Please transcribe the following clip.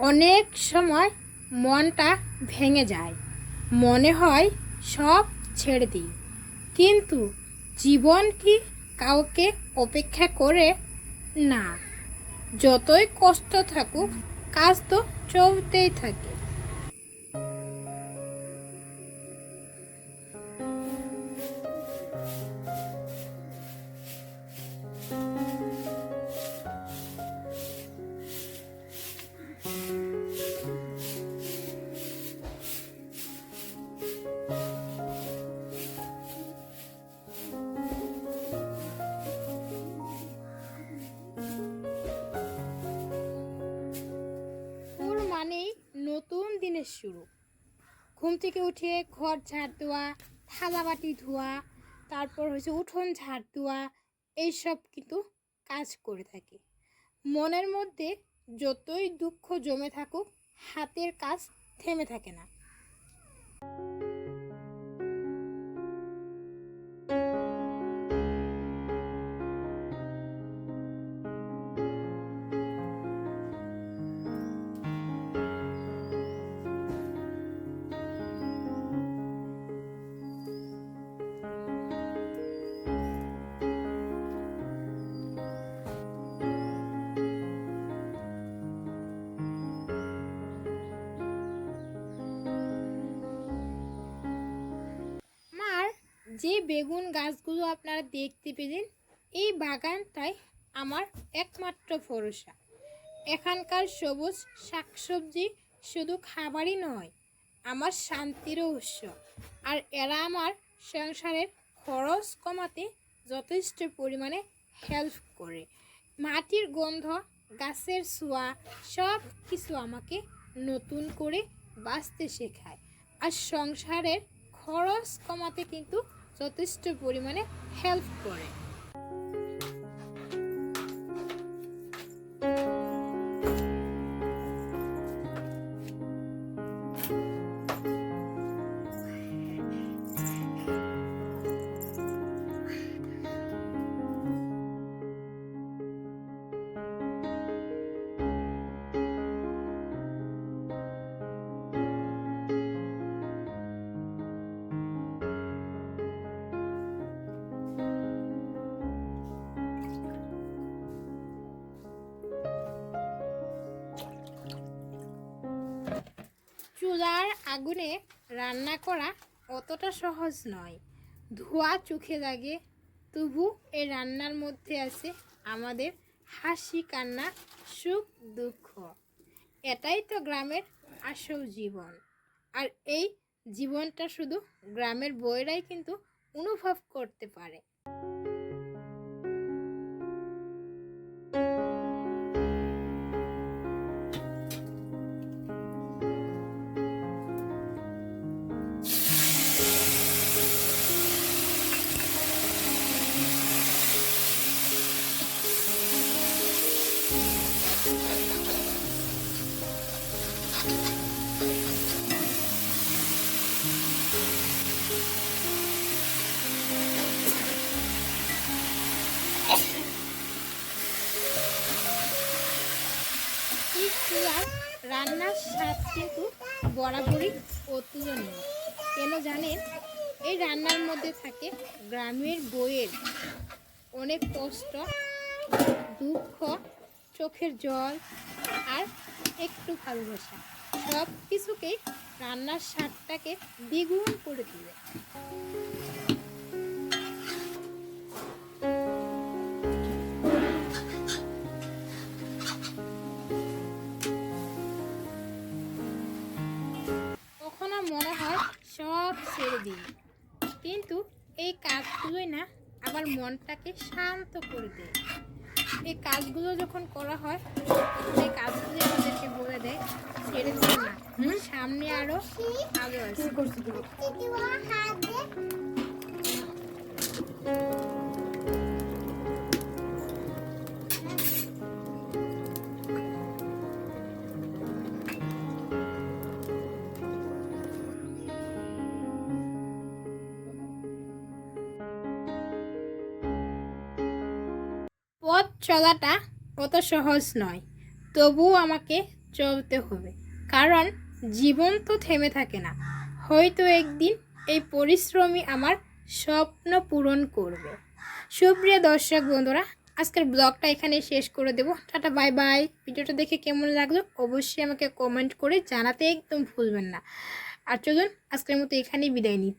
অনেক সময় মনটা ভেঙে যায়। মনে হয় সব ছেড়ে দিই। কিন্তু জীবন কি কাউকে অপেক্ষা করে? না। যতই কষ্ট থাকুক, কাজ তো চলতেই থাকে। দিনের শুরু। ঘুম থেকে উঠে ঘর ঝাড় দেওয়া, থালা বাটি ধোয়া, তারপর হচ্ছে উঠোন ঝাড় দেওয়া, এইসব কিন্তু কাজ করে থাকি। মনের মধ্যে যতই দুঃখ জমে থাকুক, হাতের কাজ থেমে থাকে না। যে বেগুন গাছগুলো আপনারা দেখতে পেলেন, এই বাগানটাই আমার একমাত্র ভরসা। এখানকার সবুজ শাকসবজি শুধু খাবারই নয়, আমার শান্তিরও উৎস। আর এরা আমার সংসারের খরচ কমাতে যথেষ্ট পরিমাণে হেল্প করে। মাটির গন্ধ, গাছের ছোঁয়া, সব কিছু আমাকে নতুন করে বাঁচতে শেখায়। আর সংসারের খরচ কমাতে কিন্তু যথেষ্ট পরিমাণে হেল্প করে। চুলার আগুনে রান্না করা অতটা সহজ নয়। ধোয়া চোখে লাগে। তবু এই রান্নার মধ্যে আছে আমাদের হাসি, কান্না, সুখ, দুঃখ। এটাই তো গ্রামের আসল জীবন। আর এই জীবনটা শুধু গ্রামের বইরাই কিন্তু অনুভব করতে পারে। রান্নার স্বাদ কিন্তু বরাবরই অতুলনীয়। কেন জানেন? এই রান্নার মধ্যে থাকে গ্রামের বইয়ের অনেক কষ্ট, দুঃখ, চোখের জল আর একটু ভালোবাসা। সব কিছুকেই রান্নার স্বাদটাকে দ্বিগুণ করে দিবে। কখনো মনে হয় সব ছেড়ে দিই। কিন্তু এই কাজগুলোই না আবার মনটাকে শান্ত করে দেয়। এই কাজগুলো যখন করা হয় এই কাজগুলো আমাদেরকে বলে দেয়। ছেড়ে দিও না সামনে আরও আগে আছে। পথ চলাটা অত সহজ নয়, তবুও আমাকে চলতে হবে। কারণ জীবন তো থেমে থাকে না, হয়তো একদিন এই পরিশ্রমই আমার স্বপ্ন পূরণ করবে। সুপ্রিয় দর্শক বন্ধুরা, আজকের ব্লগটা এখানে শেষ করে দেবো। Tata, bye bye. ভিডিওটা দেখে কেমন লাগল অবশ্যই আমাকে কমেন্ট করে জানাতে একদম ভুলবেন না। আর চলুন, আজকের মতো এখানেই বিদায় নিচ্ছি।